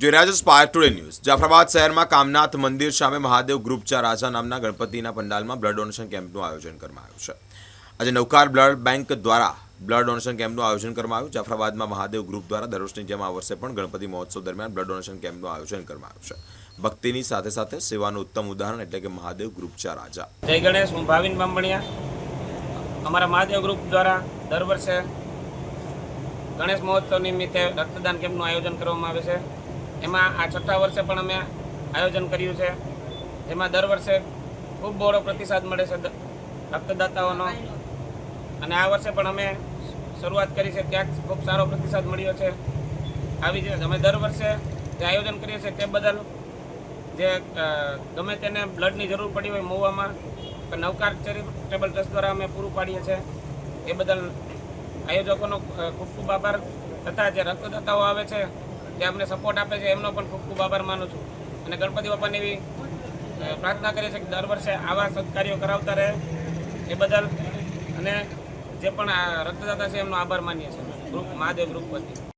જોઈ રહ્યા છો સ્પાર્ક ટુડે ન્યૂઝ જાફરાબાદ શહેરમાં કામનાથ મંદિર સામે મહાદેવ ગ્રુપ ચા રાજા નામના ગણપતિના પંડાલમાં બ્લડ ડોનેશન કેમ્પનું આયોજન કરવામાં આવ્યું છે. આજે નવકાર બ્લડ બેંક દ્વારા બ્લડ ડોનેશન કેમ્પનું આયોજન કરવામાં આવ્યું. જાફરાબાદમાં મહાદેવ ગ્રુપ દ્વારા દર વર્ષની જેમ આ વર્ષે પણ ગણપતિ મહોત્સવ દરમિયાન બ્લડ ડોનેશન કેમ્પનું આયોજન કરવામાં આવ્યું છે. ભક્તિની સાથે સાથે સેવાનું ઉત્તમ ઉદાહરણ એટલે કે મહાદેવ ગ્રુપ ચા રાજા જય ગણેશ, હું ભાવિન બામણિયા. અમારા મહાદેવ ગ્રુપ દ્વારા દર વર્ષે ગણેશ મહોત્સવ નિમિત્તે રક્તદાન કેમ્પનું આયોજન કરવામાં આવે છે. એમાં આ છઠ્ઠા વર્ષે પણ અમે આયોજન કર્યું છે. એમાં દર વર્ષે ખૂબ બહોળો પ્રતિસાદ મળે છે રક્તદાતાઓનો. અને આ વર્ષે પણ અમે શરૂઆત કરી છે ત્યાં ખૂબ સારો પ્રતિસાદ મળ્યો છે. આવી જ અમે દર વર્ષે જે આયોજન કરીએ છીએ તે બદલ જે ગમે તેને બ્લડની જરૂર પડી હોય મહુવામાં, તો નવકાર ચેરિટેબલ ટ્રસ્ટ દ્વારા અમે પૂરું પાડીએ છીએ. એ બદલ આયોજકોનો ખૂબ ખૂબ આભાર. તથા જે રક્તદાતાઓ આવે છે જે અમને સપોર્ટ આપે છે, એમનો પણ ખૂબ ખૂબ આભાર માનું છું. અને ગણપતિ બાપાને એવી પ્રાર્થના કરીએ છીએ કે દર વર્ષે આવા સત્કાર્યો કરાવતા રહે એ બદલ. અને જે પણ રક્તદાતા છે, એમનો આભાર માનીએ છીએ. ગ્રુપ, મહાદેવ ગ્રુપ વતી.